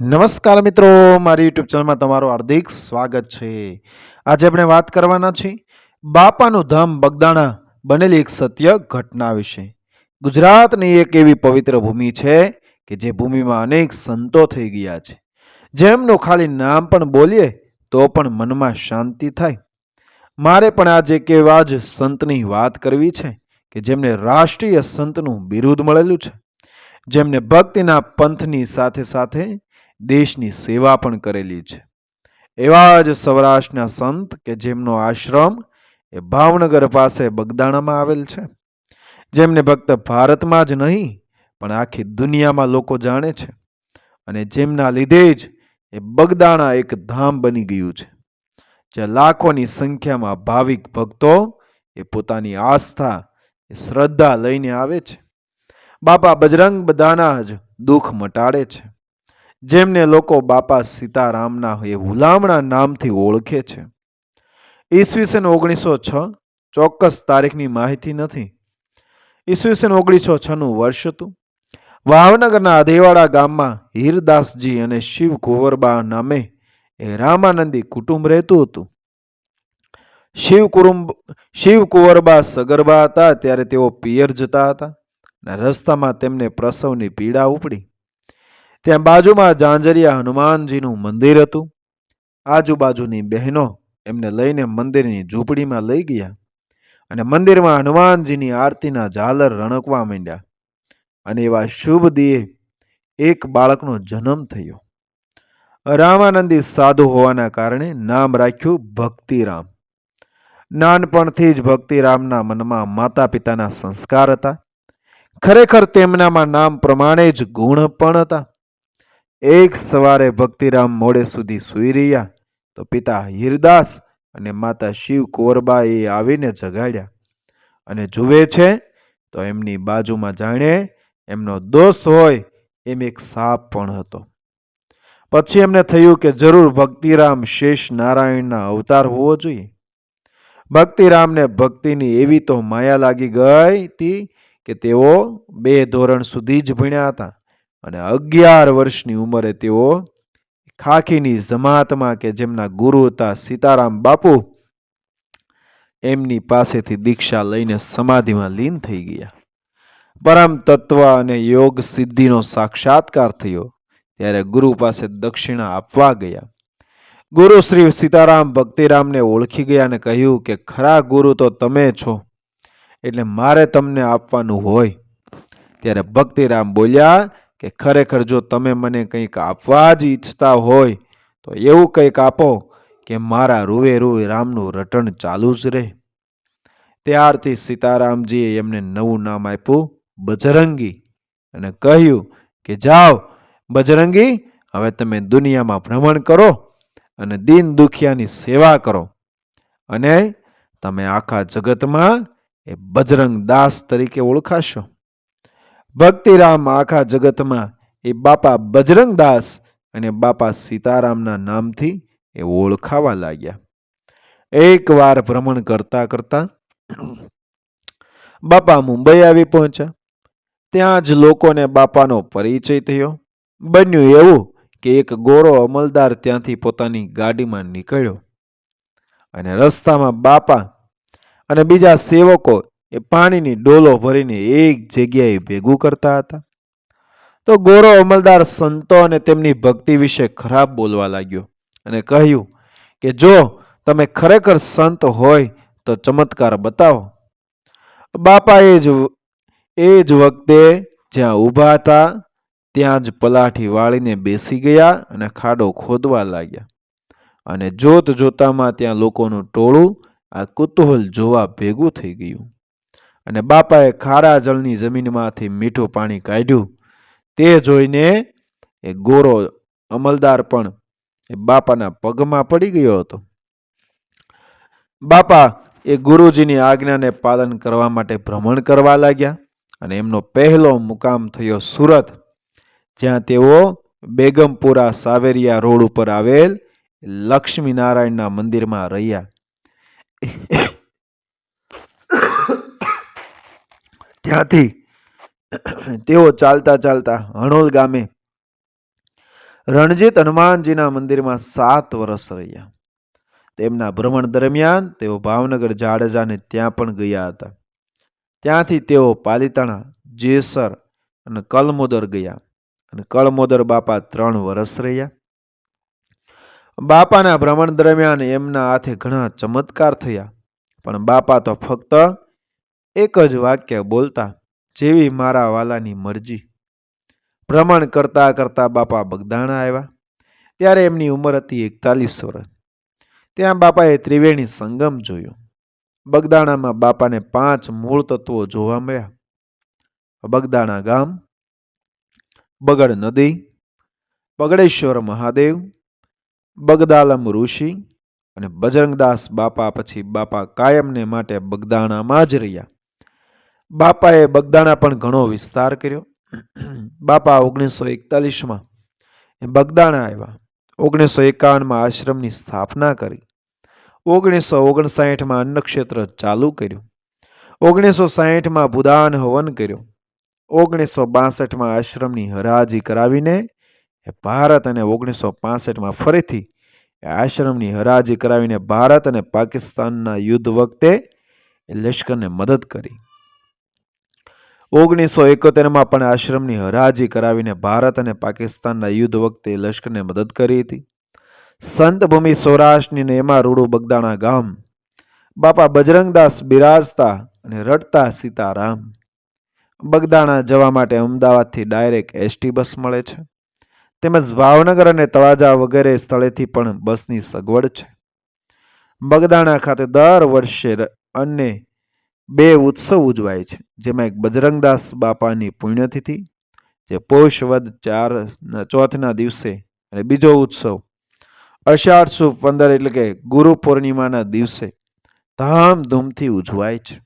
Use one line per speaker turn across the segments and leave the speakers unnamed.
નમસ્કાર મિત્રો, મારી યુટ્યુબ ચેનલમાં તમારું હાર્દિક સ્વાગત છે. આજે આપણે વાત કરવાના છીએ બાપાનું ધામ બગદાણા બનેલી એક સત્ય ઘટના વિશે. ગુજરાતની એક એવી પવિત્ર ભૂમિ છે કે જે ભૂમિમાં અનેક સંતો થઈ ગયા છે. જેમનું ખાલી નામ પણ બોલીએ તો પણ મનમાં શાંતિ થાય. મારે પણ આજે એક એવા જ સંતની વાત કરવી છે કે જેમને રાષ્ટ્રીય સંતનું બિરુદ મળેલું છે. જેમને ભક્તિના પંથની સાથે સાથે દેશની સેવા પણ કરેલી છે. એવા જ સૌરાષ્ટ્રના સંત કે જેમનો આશ્રમ એ ભાવનગર પાસે બગદાણામાં આવેલ છે. જેમને ફક્ત ભારતમાં જ નહીં, પણ આખી દુનિયામાં લોકો જાણે છે. અને જેમના લીધે જ એ બગદાણા એક ધામ બની ગયું છે. જ્યાં લાખોની સંખ્યામાં ભાવિક ભક્તો એ પોતાની આસ્થા, એ શ્રદ્ધા લઈને આવે છે. બાપા બજરંગ બધાના જ દુઃખ મટાડે છે. જેમને લોકો બાપા સીતારામના એ હુલામણા નામથી ઓળખે છે. ઈસવીસન ઓગણીસો છ ચોક્કસ તારીખની માહિતી નથી. ઈસવીસન ઓગણીસો છનું વર્ષ હતું. ભાવનગરના અધેવાડા ગામમાં હીરદાસજી અને શિવ કુંવરબા નામે એ રામાનંદી કુટુંબ રહેતું હતું. શિવ કુરુંબ, શિવ કુંવરબા સગર્ભા હતા ત્યારે તેઓ પિયર જતા હતા અને રસ્તામાં તેમને પ્રસવની પીડા ઉપડી. ત્યાં બાજુમાં ઝાંઝરિયા હનુમાનજીનું મંદિર હતું. આજુબાજુની બહેનો એમને લઈને મંદિરની ઝૂંપડીમાં લઈ ગયા અને મંદિરમાં હનુમાનજીની આરતીના ઝાલર રણકવા માંડ્યા અને એવા શુભ દિયે એક બાળકનો જન્મ થયો. રામાનંદી સાધુ હોવાના કારણે નામ રાખ્યું ભક્તિરામ. નાનપણથી જ ભક્તિરામના મનમાં માતા પિતાના સંસ્કાર હતા. ખરેખર તેમનામાં નામ પ્રમાણે જ ગુણ પણ હતા. એક સવારે ભક્તિરામ મોડે સુધી સૂઈ રહ્યા. તો પિતા હિરદાસ અને માતા શિવ કોરબા એ આવીને જગાડ્યા. અને જુએ છે, તો એમની બાજુમાં જાણે એમનો દોષ હોય એમ એક સાપ પણ હતો. પછી એમને થયું કે જરૂર ભક્તિરામ શેષ નારાયણના અવતાર હોવો જોઈએ. ભક્તિરામને ભક્તિની એવી તો માયા લાગી ગઈ હતી કે તેઓ બે ધોરણ સુધી જ ભણ્યા હતા. અને અગિયાર વર્ષની ઉંમરે તેઓ ખાખીની જમાતમાં કે જેમના ગુરુ હતા સીતારામ બાપુ, એમની પાસેથી દીક્ષા લઈને સમાધિમાં લીન થઈ ગયા. પરમ તત્વ અને યોગ સિદ્ધિનો સાક્ષાત્કાર થયો. ત્યારે ગુરુ પાસે દક્ષિણા આપવા ગયા. ગુરુ શ્રી સીતારામ ભક્તિરામને ઓળખી ગયા અને કહ્યું કે, ખરા ગુરુ તો તમે છો, એટલે મારે તમને આપવાનું હોય. ત્યારે ભક્તિરામ બોલ્યા કે ખરેખર જો તમે મને કંઈક આપવા જ ઈચ્છતા હોય, તો એવું કંઈક આપો કે મારા રૂવે રૂવે રામનું રટણ ચાલુ જ રહે. ત્યારથી સીતારામજીએ એમને નવું નામ આપ્યું, બજરંગી. અને કહ્યું કે, જાઓ, બજરંગી, હવે તમે દુનિયામાં ભ્રમણ કરો અને દીન દુખિયાની સેવા કરો. અને તમે આખા જગતમાં એ બજરંગ દાસ તરીકે ઓળખાશો. ભક્તિરામ આખા જગતમાં એ બાપા બજરંગદાસ અને બાપા સીતારામના નામથી એ ઓળખાવા લાગ્યા. એકવાર ભ્રમણ કરતા કરતા બાપા મુંબઈ આવી પહોંચ્યા. ત્યાં જ લોકોને બાપાનો પરિચય થયો. બન્યું એવું કે એક ગોરો અમલદાર ત્યાંથી પોતાની ગાડીમાં નીકળ્યો. અને રસ્તામાં બાપા અને બીજા સેવકો એ પાણીની ડોલો ભરીને એક જગ્યાએ ભેગું કરતા હતા. તો ગોરો અમલદાર સંતો અને તેમની ભક્તિ વિશે ખરાબ બોલવા લાગ્યો અને કહ્યું કે જો તમે ખરેખર સંત હોય તો ચમત્કાર બતાવો. બાપા એ જ એ જ વખતે જ્યાં ઊભા હતા ત્યાં જ પલાઠી વાળીને બેસી ગયા અને ખાડો ખોદવા લાગ્યા. અને જોત જોતામાં ત્યાં લોકોનું ટોળું આ કુતૂહલ જોવા ભેગું થઈ ગયું. અને બાપાએ ખારા જળની જમીનમાંથી મીઠું પાણી કાઢ્યું. તે જોઈને એ ગોરો અમલદાર પણ એ બાપાના પગમાં પડી ગયો હતો. બાપા એ ગુરુજીની આજ્ઞાને પાલન કરવા માટે ભ્રમણ કરવા લાગ્યા અને એમનો પહેલો મુકામ થયો સુરત, જ્યાં તેઓ બેગમપુરા સાવેરિયા રોડ ઉપર આવેલ લક્ષ્મીનારાયણના મંદિરમાં રહ્યા. ત્યાંથી તેઓ ચાલતા ચાલતા હણોલ ગામે રણજીત હનુમાનજીના મંદિરમાં સાત વર્ષ રહ્યા. તેમના ભ્રમણ દરમિયાન તેઓ ભાવનગર જાડેજાને ત્યાં પણ ગયા હતા. ત્યાંથી તેઓ પાલિતાણા, જેસર અને કલમોદર ગયા અને કલમોદર બાપા ત્રણ વર્ષ રહ્યા. બાપાના ભ્રમણ દરમિયાન એમના હાથે ઘણા ચમત્કાર થયા, પણ બાપા તો ફક્ત એક જ વાક્ય બોલતા જેવી મારા વાલાની મરજી. ભ્રમણ કરતા કરતા બાપા બગદાણા આવ્યા. ત્યારે એમની ઉંમર હતી એકતાલીસ વર્ષ ત્યાં બાપાએ ત્રિવેણી સંગમ જોયો. બગદાણામાં બાપાને પાંચ મૂળ તત્વો જોવા મળ્યા. બગદાણા ગામ, બગડ નદી, બગડેશ્વર મહાદેવ, બગદાલમ ઋષિ અને બજરંગદાસ બાપા પછી બાપા કાયમને માટે બગદાણામાં જ રહ્યા. બાપાએ બગદાણા પણ ઘણો વિસ્તાર કર્યો. બાપા ઓગણીસો એકતાલીસમાં બગદાણા આવ્યા. ઓગણીસો એકાવનમાં આશ્રમની સ્થાપના કરી. ઓગણીસો ઓગણસાઠમાં અન્નક્ષેત્ર ચાલુ કર્યું. ઓગણીસો સાહીઠમાં ભૂદાન હવન કર્યો. ઓગણીસો બાસઠમાં આશ્રમની હરાજી કરાવીને ભારત અને ઓગણીસો પાસઠમાં ફરીથી આશ્રમની હરાજી કરાવીને ભારત અને પાકિસ્તાનના યુદ્ધ વખતે લશ્કરને મદદ કરી. ઓગણીસો એકોતેરમાં પણ આશ્રમની હરાજી કરાવીને ભારત અને પાકિસ્તાનના યુદ્ધ વખતે લશ્કરને મદદ કરી હતી. સંત ભૂમિ સૌરાષ્ટ્રની ને એમાં રૂડું બગદાણા ગામ, બાપા બજરંગદાસ બિરાજતા અને રડતા સીતારામ. બગદાણા જવા માટે અમદાવાદથી ડાયરેક્ટ એસટી બસ મળે છે. તેમજ ભાવનગર અને તળાજા વગેરે સ્થળેથી પણ બસની સગવડ છે. બગદાણા ખાતે દર વર્ષે અને બે ઉત્સવ ઉજવાય છે, જેમાં એક બજરંગદાસ બાપાની પુણ્યતિથિ, જે પોષ વદ ચાર ચોથના દિવસે, અને બીજો ઉત્સવ અષાઢ સુ પંદર એટલે કે ગુરુ પૂર્ણિમાના દિવસે ધામધૂમથી ઉજવાય છે.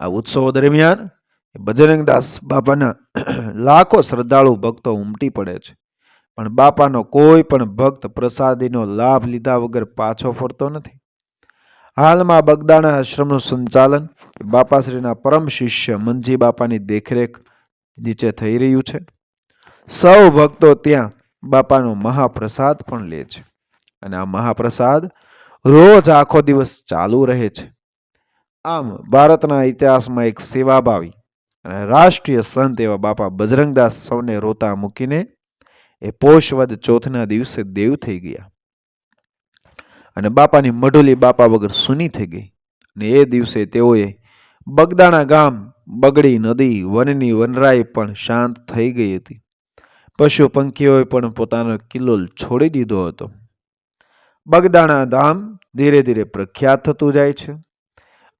આ ઉત્સવો દરમિયાન બજરંગદાસ બાપાના લાખો શ્રદ્ધાળુ ભક્તો ઉમટી પડે છે, પણ બાપાનો કોઈ પણ ભક્ત પ્રસાદીનો લાભ લીધા વગર પાછો ફરતો નથી. હાલમાં બગદાણા આશ્રમનું સંચાલન બાપાશ્રીના પરમ શિષ્ય મનજી બાપાની દેખરેખ નીચે થઈ રહ્યું છે. સૌ ભક્તો ત્યાં બાપાનો મહાપ્રસાદ પણ લે છે. અને આ મહાપ્રસાદ રોજ આખો દિવસ ચાલુ રહે છે. આમ ભારતના ઇતિહાસમાં એક સેવાભાવી અને રાષ્ટ્રીય સંત એવા બાપા બજરંગદાસ સૌને રોતા મૂકીને એ પોષવદ ચોથના દિવસે દેવ થઈ ગયા. અને બાપાની મઢોલી બાપા વગર સૂની થઈ ગઈ. અને એ દિવસે તેઓએ બગદાણા ગામ, બગડી નદી, વનની વનરાઈ પણ શાંત થઈ ગઈ હતી. પશુ પંખીઓએ પણ પોતાનો કિલ્લોલ છોડી દીધો હતો. બગદાણા ધામ ધીરે ધીરે પ્રખ્યાત થતું જાય છે.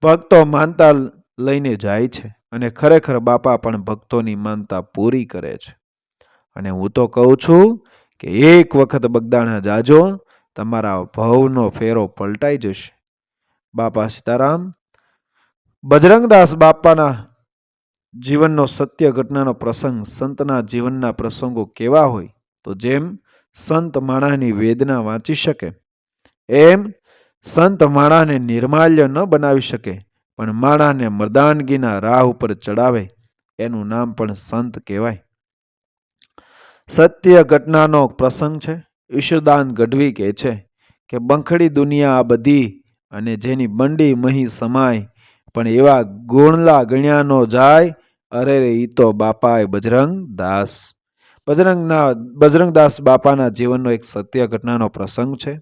ભક્તો માનતા લઈને જાય છે અને ખરેખર બાપા પણ ભક્તોની માનતા પૂરી કરે છે. અને હું તો કહું છું કે એક વખત બગદાણા જાજો તમારા ભવનો ફેરો પલટાઈ જશે. બાપા સીતારામ, બજરંગદાસ બાપાના જીવનનો સત્ય ઘટનાનો પ્રસંગ સંતના જીવનના પ્રસંગો કેવા હોય તો જેમ સંત માણાની વેદના વાંચી શકે, એમ સંત માણાને નિર્માલ્ય ન બનાવી શકે, પણ માણાને મર્દાનગીના રાહ ઉપર ચડાવે, એનું નામ પણ સંત કહેવાય. સત્ય ઘટનાનો પ્રસંગ છે ઈશુદાન ગઢવી કહે છે કે, બંખડી દુનિયા આ બધી અને જેની બંડી મહી સમાય, પણ એવા ગુણલા ગણ્યા નો જાય, અરે રે, ઈ તો બાપાએ બજરંગ દાસ. બજરંગના બજરંગદાસ બાપાના જીવનનો એક સત્ય ઘટનાનો પ્રસંગ છે.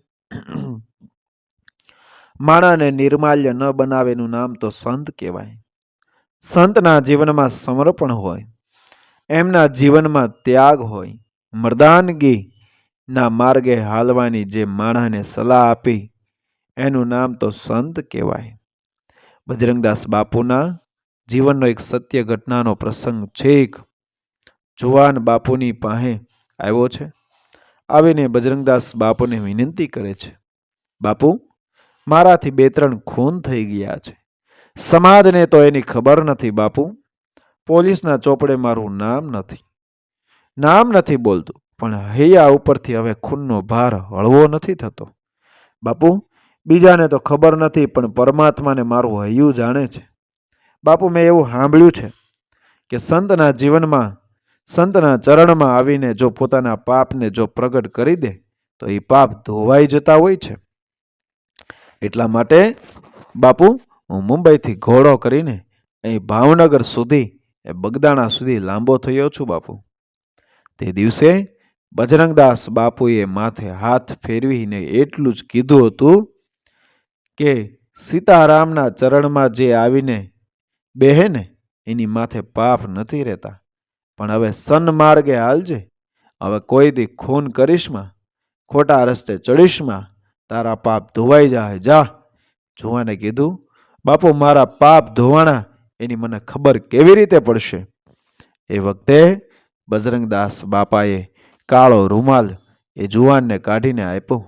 માણાને નિર્માલ્ય ન બનાવેનું નામ તો સંત કહેવાય. સંતના જીવનમાં સમર્પણ હોય, એમના જીવનમાં ત્યાગ હોય, મર્દાનગી ના માર્ગે હાલવાની જે માણસને સલાહ આપી, એનું નામ તો સંત કહેવાય. બજરંગદાસ બાપુના જીવનનો એક સત્ય ઘટનાનો પ્રસંગ છેક જુવાન બાપુની પાસે આવ્યો છે. આવીને બજરંગદાસ બાપુને વિનંતી કરે છે. બાપુ, મારાથી બે ત્રણ ખૂન થઈ ગયા છે. સમાજને તો એની ખબર નથી, બાપુ. પોલીસના ચોપડે મારું નામ નથી. નામ નથી બોલતું. પણ હૈયા ઉપરથી હવે ખૂનનો ભાર હળવો નથી થતો. બાપુ, બીજાને તો ખબર નથી, પણ પરમાત્માને મારું હૈયું જાણે છે. બાપુ, મેં એવું સાંભળ્યું છે કે સંતના જીવનમાં, સંતના ચરણમાં આવીને જો પોતાના પાપને જો પ્રગટ કરી દે, તો એ પાપ ધોવાઈ જતા હોય છે. એટલા માટે, બાપુ, હું મુંબઈથી ઘોડો કરીને અહીં ભાવનગર સુધી, એ બગદાણા સુધી લાંબો થયો છું, બાપુ. તે દિવસે બજરંગદાસ બાપુએ માથે હાથ ફેરવીને એટલું જ કીધું હતું કે, સીતારામના ચરણમાં જે આવીને બેહેને એની માથે પાપ નથી રહેતા. પણ હવે સન્માર્ગે હાલજે. હવે કોઈ દી ખૂન કરીશમાં, ખોટા રસ્તે ચડીશમાં, તારા પાપ ધોવાઈ જાય. જા. જુવાને કીધું, બાપુ, મારા પાપ ધોવાણા, એની મને ખબર કેવી રીતે પડશે? એ વખતે બજરંગદાસ બાપાએ કાળો રૂમાલ એ જુવાનને કાઢીને આપ્યો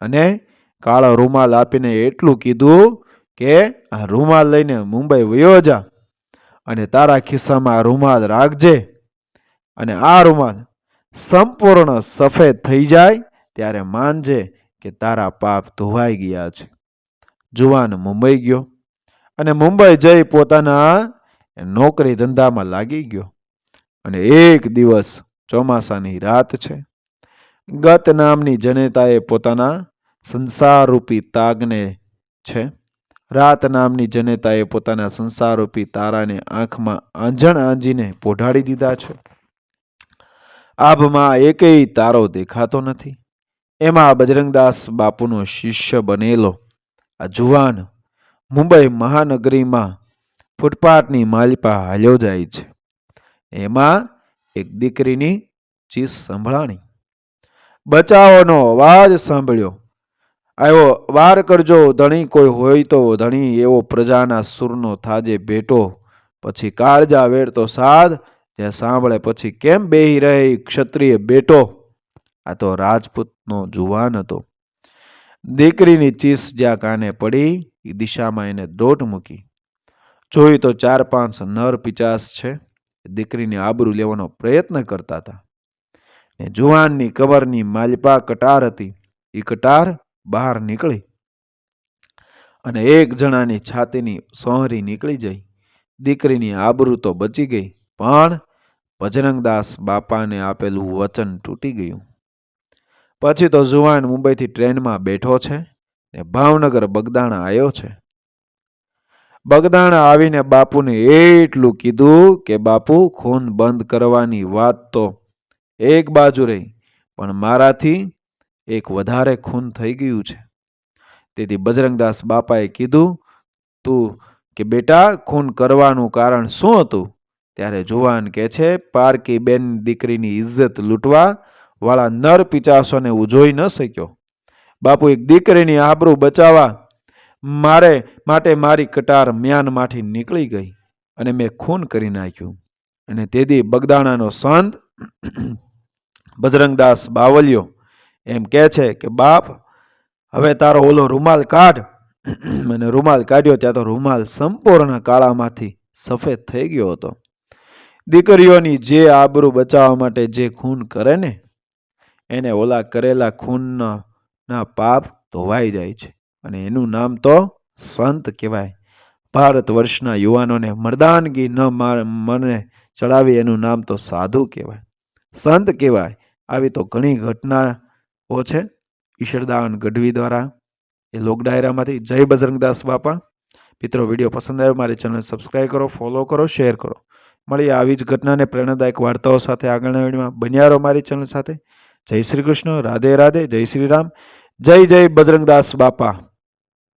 અને કાળો રૂમાલ આપીને એટલું કીધું કે આ રૂમાલ લઈને મુંબઈ વયો જા અને તારા ખિસ્સામાં આ રૂમાલ રાખજે. અને આ રૂમાલ સંપૂર્ણ સફેદ થઈ જાય ત્યારે માનજે કે તારા પાપ ધોવાઈ ગયા છે. જુવાન મુંબઈ ગયો અને મુંબઈ જઈ પોતાના નોકરી ધંધામાં લાગી ગયો અને એક દિવસ ચોમાસાની રાત છે. ગત નામની જનેતાએ પોતાના સંસારરૂપી તાગને છે. રાત નામની જનેતાએ પોતાના સંસારરૂપી તારાને આંખમાં આંજણ આંજીને પોઢાડી દીધા છે. આભમાં એકેય તારો દેખાતો નથી. એમાં બજરંગદાસ બાપુનો શિષ્ય બનેલો, આ જુવાન મુંબઈ મહાનગરીમાં ફૂટપાથની માલિપા હાલ્યો જાય છે. એમાં એક દીકરીની ચીસ સંભળાણી. બચાવોનો અવાજ સાંભળ્યો. આવ્યો વાર કરજો, ધણી કોઈ હોય તો ધણી, એવો પ્રજાના સુરનો થાજે ભેટો. પછી કાળજા વેડતો સાધ જે સાંભળે પછી કેમ બેહી રહે ક્ષત્રિય બેટો? આ તો રાજપૂતનો જુવાન હતો. દીકરીની ચીસ જ્યાં કાને પડી એ દિશામાં એને દોટ મૂકી. જોઈ તો ચાર પાંચ નર પિચાસ છે. દીકરીની આબરૂ લેવાનો પ્રયત્ન કરતા હતા. ને જુવાનની કબરની માલપા કટાર હતી. એ કટાર બહાર નીકળી અને એક જણાની છાતીની સોહરી નીકળી જઈ. દીકરીની આબરૂ તો બચી ગઈ, પણ ભજરંગદાસ બાપાને આપેલું વચન તૂટી ગયું. પછી તો જુવાન મુંબઈથી ટ્રેનમાં બેઠો છે ને ભાવનગર બગદાણા આવ્યો છે. બગદાણા આવીને બાપુને એટલું કીધું કે, બાપુ, ખૂન બંધ કરવાની વાત તો એક બાજુ રહી, પણ મારાથી એક વધારે ખૂન થઈ ગયું છે. તેથી બજરંગદાસ બાપાએ કીધું, તું કે બેટા, ખૂન કરવાનું કારણ શું હતું? ત્યારે જુવાન કે છે, પારકી બેન દીકરીની ઇજ્જત લૂંટવા વાળા નર પિચાસોને હું જોઈ ન શક્યો. બાપુ એક દીકરીની આબરૂ બચાવવા મારે માટે મારી કટાર મ્યાનમાંથી નીકળી ગઈ અને મેં ખૂન કરી નાખ્યું. અને તેથી બગદાણાનો સંત બજરંગદાસ બાવલિયો એમ કહે છે કે, બાપ, હવે તારો ઓલો રૂમાલ કાઢ. મને રૂમાલ કાઢ્યો ત્યાં તો રૂમાલ સંપૂર્ણ કાળામાંથી સફેદ થઈ ગયો હતો. દીકરીઓની જે આબરૂ બચાવવા માટે જે ખૂન કરે ને, એને ઓલા કરેલા ખૂનના પાપ ધોવાઈ જાય છે. અને એનું નામ તો સંત કહેવાય. ભારત વર્ષના યુવાનોને મર્દાનગી ન મને ચડાવી એનું નામ તો સાધુ કહેવાય. સંત કહેવાય. આવી તો ઘણી ઘટનાઓ છે. ઈશ્વરદાન ગઢવી દ્વારા, એ લોક ડાયરામાંથી. જય બજરંગદાસ બાપા. મિત્રો, વીડિયો પસંદ આવ્યો મારી ચેનલ સબસ્ક્રાઈબ કરો ફોલો કરો શેર કરો. મળીએ આવી જ ઘટનાને પ્રેરણાદાયક વાર્તાઓ સાથે આગળના વિડીયોમાં. બન્યા રહો મારી ચેનલ સાથે. જય શ્રી કૃષ્ણ. રાધે રાધે. જય શ્રી રામ. જય જય બજરંગદાસ બાપા.